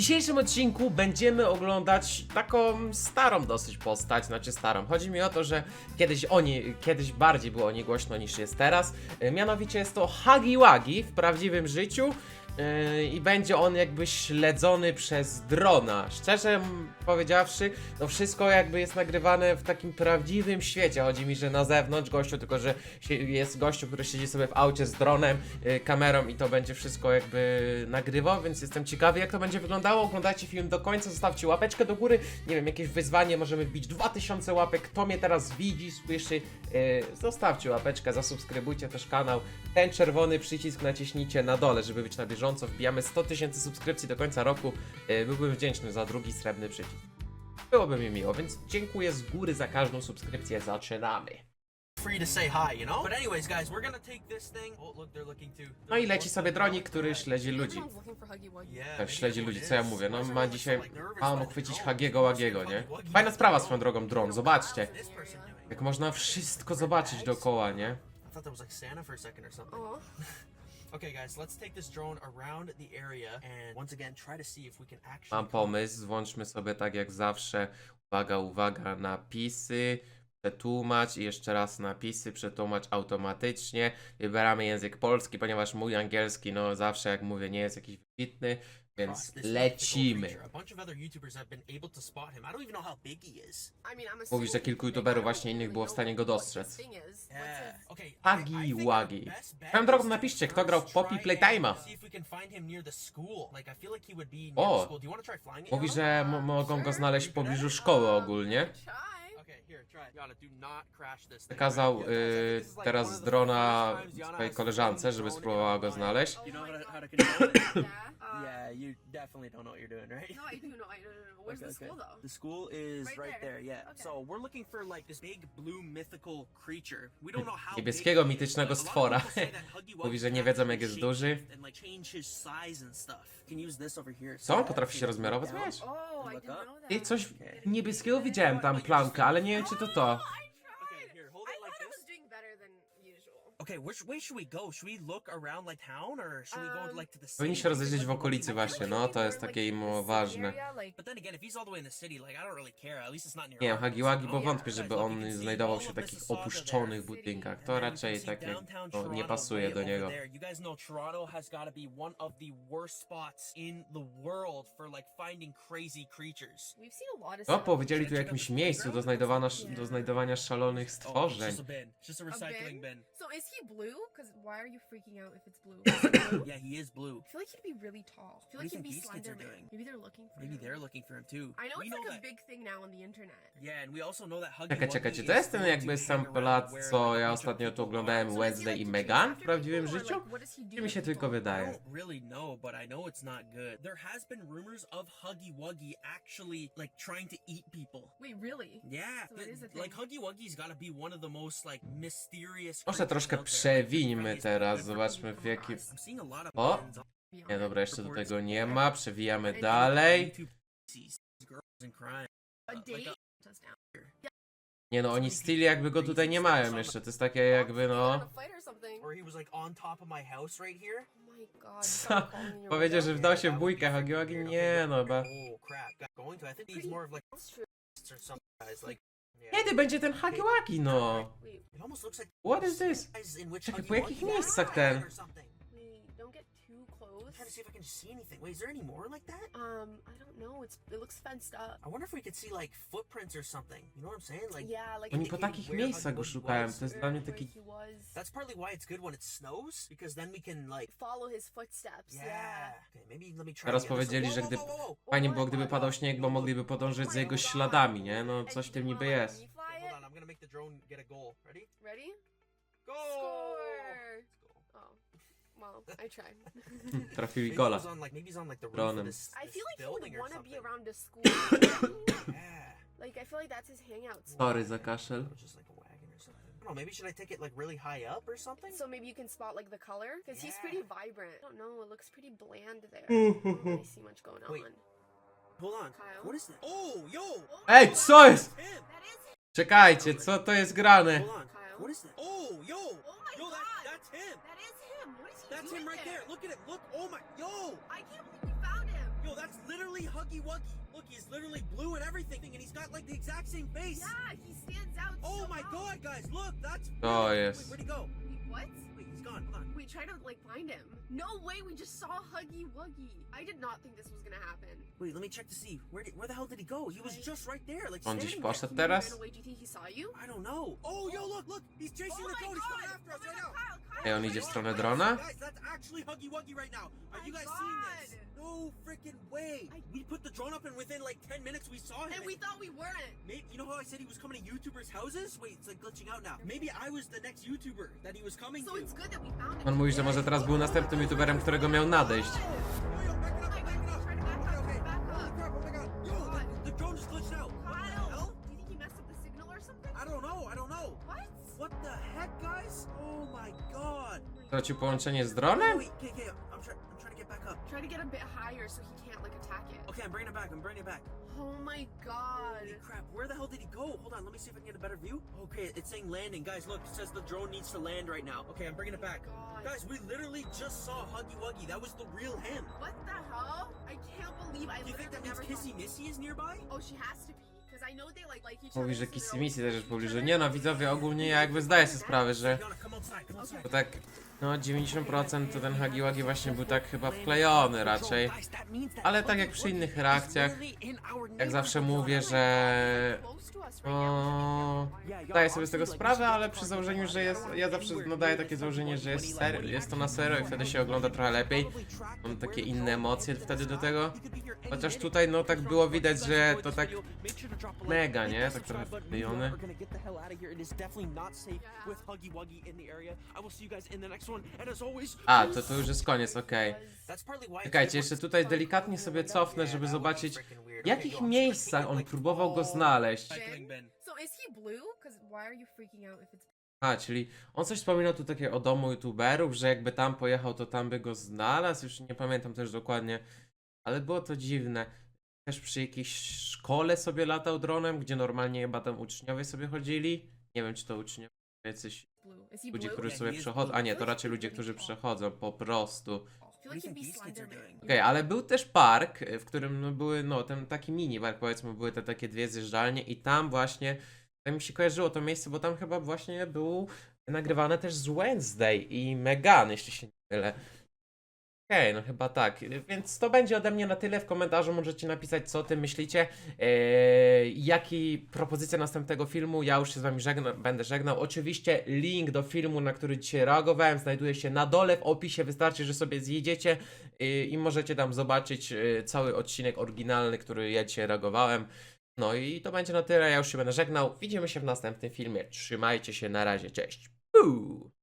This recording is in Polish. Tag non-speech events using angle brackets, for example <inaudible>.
dzisiejszym odcinku będziemy oglądać taką starą dosyć postać, znaczy starą. Chodzi mi o to, że kiedyś oni, kiedyś bardziej było o niej głośno niż jest teraz. E, Mianowicie jest to Hagi Wagi w prawdziwym życiu. E, I będzie on jakby śledzony przez drona. Szczerze powiedziawszy, to wszystko jakby jest nagrywane w takim prawdziwym świecie. Chodzi mi, że na zewnątrz gościu, tylko że jest gościu, który siedzi sobie w aucie z dronem, y, kamerą i to będzie wszystko jakby nagrywał, więc jestem ciekawy jak to będzie wyglądało. Oglądajcie film do końca, zostawcie łapeczkę do góry. Nie wiem, jakieś wyzwanie, możemy wbić 2000 łapek. Kto mnie teraz widzi, słyszy, y, zostawcie łapeczkę, zasubskrybujcie też kanał. Ten czerwony przycisk naciśnijcie na dole, żeby być na bieżąco. Wbijamy 100 tysięcy subskrypcji do końca roku. Y, byłbym wdzięczny za drugi srebrny przycisk. Byłoby mi miło, więc dziękuję z góry za każdą subskrypcję. Zaczynamy. Oh. No i leci sobie dronik, który śledzi ludzi. Tak, śledzi ludzi, co ja mówię, no ma dzisiaj, a on chwycić? Hagiego Łagiego, nie? Fajna sprawa swoją drogą, dron, zobaczcie. Jak można wszystko zobaczyć dookoła, nie? I thought that was like Santa for a second or something. <laughs> Okay, guys, let's take this drone around the area and once again try to see if we can actually. Mam pomysł, włączmy sobie tak jak zawsze, uwaga, uwaga, napisy, przetłumacz i jeszcze raz napisy, przetłumacz automatycznie. Wybieramy język polski, ponieważ mój angielski, no zawsze jak mówię, nie jest jakiś wybitny, więc lecimy. Mówisz, że kilku youtuberów właśnie innych było w stanie go dostrzec. thing is. What's Yeah. his- Okay. I- Huggy I think Wuggy. our best bet Swoją drogą napiszcie, kto grał w Poppy Playtime'a. O! Mówi, że mo- mogą go znaleźć w pobliżu szkoły ogólnie. Right? y, teraz z drona swojej koleżance, żeby spróbowała go znaleźć. <coughs> Oh it? Yeah. Uh, yeah, you definitely don't know what you're doing, right? No, I do know. I don't know. Where's Okay, the school okay. though? The school is Right right, there. there. yeah. Okay. So we're looking for like this big blue mythical creature. We don't know how Niebieskiego, mitycznego stwora. <laughs> Mówi, że nie wiedzą, jak jest duży. shift And like change his size and stuff. Can use this over here. Co? So Potrafi się down. Wiesz? Oh, I Look didn't up. know that. I coś Okay. niebieskiego widziałem tam plamkę, ale nie wiem czy to to. Oh, I Okay, tried. here, hold I it like thought I this. was doing better than usual. Okay, which way should we go? Should we look around like town or should we go Um, like to the city? Powinni się rozejrzeć w okolicy właśnie, no to jest takie im ważne. But then again, if he's all the way in the city, like I don't really care. At least it's not near. Nie wiem, our Hagi house, Wagi, you bo wątpię, żeby on znajdował się w takich opuszczonych budynkach. To raczej takie no, nie pasuje do niego. You guys know Toronto has got to be one of the worst spots in the world for like finding crazy creatures. We've seen a lot of No, powiedzieli tu o jakimś miejscu do znajdowania, do znajdowania szalonych Oh, stworzeń. So is he blue? Because why are you freaking out if it's blue? <coughs> Blue? Yeah, he is blue. I feel like he'd be really tall. I feel What do like you he'd be think these kids are doing? Maybe they're looking for Maybe him. they're looking for him too. I know We it's like a big thing now on the internet. Yeah, and we also know that Huggy Czekaj, Wuggy czekaj, czy is to jest ten known jakby to sam hang around plat, where, co ja ostatnio tu people oglądałem are. So does he Wednesday like i Megan chase w prawdziwym życiu? like, what does he do Czy mi się tylko? I wydaje? don't really know, but I know it's not good. There has been rumors of Huggy Wuggy actually like trying to eat people. Wait, really? Yeah, So it is like. Huggy Wuggy's got to be one of the most like mysterious. Może creatures troszkę He's teraz, zobaczmy w jaki... O! Nie, dobra, jeszcze do tego nie ma, przewijamy dalej. Nie no, oni styli jakby go tutaj nie mają jeszcze, to jest takie jakby no... Oh. Co? Powiedział, że wdał się w bójkę Hagi Wagi? Nie no, chyba... Kiedy będzie ten Hagi Wagi, no? What is this? Czekaj, po jakich miejscach ten? Close. I'm trying to see if I can see anything. Wait, is there any more like that? Um, I don't know. It's it looks fenced up. I wonder if we could see like footprints or something. You know what I'm saying? Like Yeah, like Oni it- po takich miejscach go szukałem, to jest dla mnie taki... That's partly why it's good when it snows because then we can like. Follow his footsteps. Yeah. Okay, maybe let me try. Teraz powiedzieli, że whoa, gdy- whoa, whoa, whoa. Fajnie było, gdyby padał śnieg, bo mogliby podążyć za jego śladami, nie? No, coś w tym niby jest. hold on, I'm gonna make the drone get a goal. Ready? Ready? Go! Score! Let's go. Oh, well, I tried. <laughs> Trafił i gola. he's he's Dronem. I feel like he would want to be around a school. <coughs> Like I feel like that's his hangout spot. Sorry za kaszel. I don't know. Maybe should I take it like really high up or something? So maybe you can spot like the color because he's Yeah. pretty vibrant. I don't know. It looks pretty bland there. <laughs> I don't really see much going Wait. on. Hold on. Kyle? What is that? Oh, yo! Ej, co jest? Him. That is him. Czekajcie, co to jest grane? Hold on. Kyle? What is that? Oh, yo! Oh my yo, God. That, that's him. That's doing him right there. Look at it. Look. Oh my. Yo. I can't believe we found him. Yo, that's literally literally Huggy Wuggy. Look, he's literally blue and everything, and he's got like the exact same face. Yeah, he stands out. Oh so my out. god, guys, look, that's. Oh, yes. Wait, where'd he go? Wait, what? Wait. Hold on. We try to like find him. No way, we just saw Huggy Wuggy. I did not think this was gonna happen. Wait, let me check to see. Where did, where the hell did he go? He was just right there, like On gdzieś standing there. poszedł He ran teraz? away. Do you think he saw you? I don't know. Oh, yo, look, look, he's chasing oh the drone. He's coming after us Oh my right God, now. Kyle, Kyle, Ej, on idzie w Guys, stronę guys, drona? Guys, that's actually Huggy Wuggy right now. Are My you guys seeing this? God. No freaking way. I- We put the drone up and within like 10 minutes we saw him. And we thought we weren't. Maybe, you know how I said he was coming to YouTubers' houses? Wait, it's like glitching out now. Maybe I was the next YouTuber that he was coming to. So to. it's good that we found him. On mówi, że może teraz był następnym youtuberem, którego miał nadejść. Crap, oh. Stracił połączenie z dronem? Wait, okay, okay, I'm, try- to get back up. Try to get a bit higher so he can't like attack it. Okay, I'm bringing it back, I'm bringing it back. Oh my god. Holy crap, where the hell did he go? Hold on, let me see if I can get a better view. Okay, it's saying landing. Guys, look, it says the drone needs to land right now. Okay, I'm bringing it back. Oh god. Guys, we literally just saw Huggy Wuggy. That was the real him. What the hell? I can't believe I Do you think that literally means Kissy Missy is nearby? Oh, she has to be. Because I know they like like each Mówi, że Kissy Missy always też w each pobliżu. Nie no, widzowie, ogólnie ja jakby zdaję sobie sprawę, że Fiona, come outside, come outside. to tak, no 90% to ten Hagi Wagi właśnie był tak chyba wklejony raczej. Ale tak jak przy innych reakcjach, jak zawsze mówię, że O, now. zdaję sobie z tego sprawę, ale przy założeniu, że jest, ja zawsze nadaję takie założenie, że jest, ser, jest to na serio i wtedy się ogląda trochę lepiej. Mam takie inne emocje wtedy do tego. Chociaż tutaj no tak było widać, że to tak mega, nie? Tak trochę wklejone. A, to to już jest koniec, okej. Czekajcie, jeszcze tutaj delikatnie sobie cofnę, żeby zobaczyć w jakich miejscach on próbował go znaleźć. So is he blue? Because why are you freaking out if it's A, czyli on coś wspominał tu takie o domu youtuberów, że jakby tam pojechał, to tam by go znalazł, już nie pamiętam też dokładnie, ale było to dziwne. Też przy jakiejś szkole sobie latał dronem, gdzie normalnie chyba tam uczniowie sobie chodzili. Nie wiem, czy to uczniowie, jacyś blue? Is he ludzie, blue? którzy sobie przechodzą, a nie, to raczej ludzie, którzy przechodzą po prostu. Okej, ale był też park, w którym no, były, no, ten taki mini park, powiedzmy, były te takie dwie zjeżdżalnie i tam właśnie, tak mi się kojarzyło to miejsce, bo tam chyba właśnie był nagrywane też z Wednesday i Megan, jeśli się nie mylę. Okej, no chyba tak. Więc to będzie ode mnie na tyle. W komentarzu możecie napisać, co o tym myślicie. Eee, jaki propozycja następnego filmu. Ja już się z wami żegna, będę żegnał. Oczywiście link do filmu, na który dzisiaj reagowałem, znajduje się na dole w opisie. Wystarczy, że sobie zjedziecie yy, i możecie tam zobaczyć yy, cały odcinek oryginalny, który ja dzisiaj reagowałem. No i to będzie na tyle. Ja już się będę żegnał. Widzimy się w następnym filmie. Trzymajcie się, na razie, cześć. Puu!